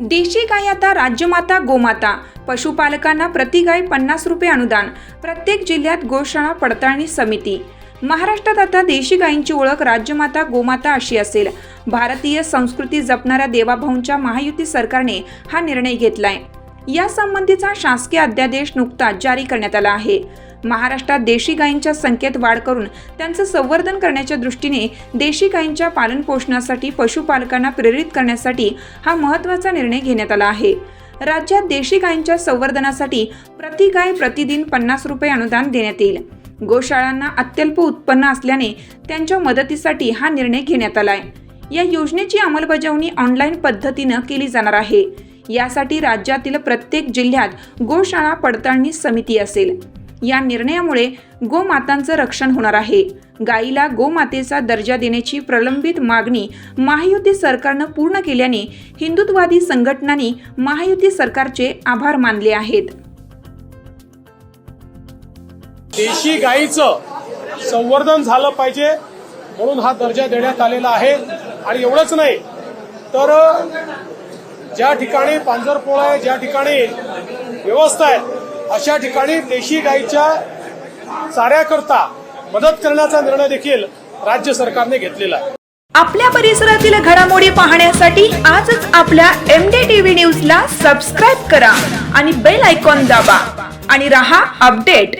देशी गाय आता राज्यमाता गोमाता. पशुपालकांना प्रति गाय पन्नास रुपये अनुदान. प्रत्येक जिल्ह्यात गोशाळा पडताळणी समिती. महाराष्ट्रात आता देशी गायींची ओळख राज्यमाता गोमाता अशी असेल. भारतीय संस्कृती जपणाऱ्या देवाभाऊंच्या महायुती सरकारने हा निर्णय घेतलाय. यासंबंधीचा शासकीय अध्यादेश नुकताच जारी करण्यात आला आहे. महाराष्ट्रात देशी गायींच्या संख्येत वाढ करून त्यांचं संवर्धन करण्याच्या दृष्टीने देशी गायींच्या पालनपोषणासाठी पशुपालकांना प्रेरित करण्यासाठी हा महत्त्वाचा निर्णय घेण्यात आला आहे. राज्यात देशी गायींच्या संवर्धनासाठी प्रति गाय प्रतिदिन पन्नास रुपये अनुदान देण्यात येईल. गोशाळांना अत्यल्प उत्पन्न असल्याने त्यांच्या मदतीसाठी हा निर्णय घेण्यात आलाय. या योजनेची अंमलबजावणी ऑनलाईन पद्धतीनं केली जाणार आहे. यासाठी राज्यातील प्रत्येक जिल्ह्यात गोशाळा पडताळणी समिती असेल. या निर्णयामुळे गोमातांचं रक्षण होणार आहे. गायीला गोमातेचा दर्जा देण्याची प्रलंबित मागणी महायुती सरकारनं पूर्ण केल्याने हिंदुत्ववादी संघटनांनी महायुती सरकारचे आभार मानले आहेत. देशी गायीचं संवर्धन झालं पाहिजे म्हणून हा दर्जा देण्यात आलेला आहे. आणि एवढंच नाही तर ज्या ठिकाणी पांजरपोळ आहे ज्या ठिकाणी व्यवस्था आहे अशा ठिकाणी देशी गाईच्या चाऱ्याकरता मदत करण्याचा निर्णय देखील राज्य सरकारने घेतलेला आहे. आपल्या परिसरातील घडामोडी पाहण्यासाठी आजच आपल्या एम डी टीव्ही न्यूजला सबस्क्राईब करा आणि बेल आयकॉन दाबा आणि रहा अपडेट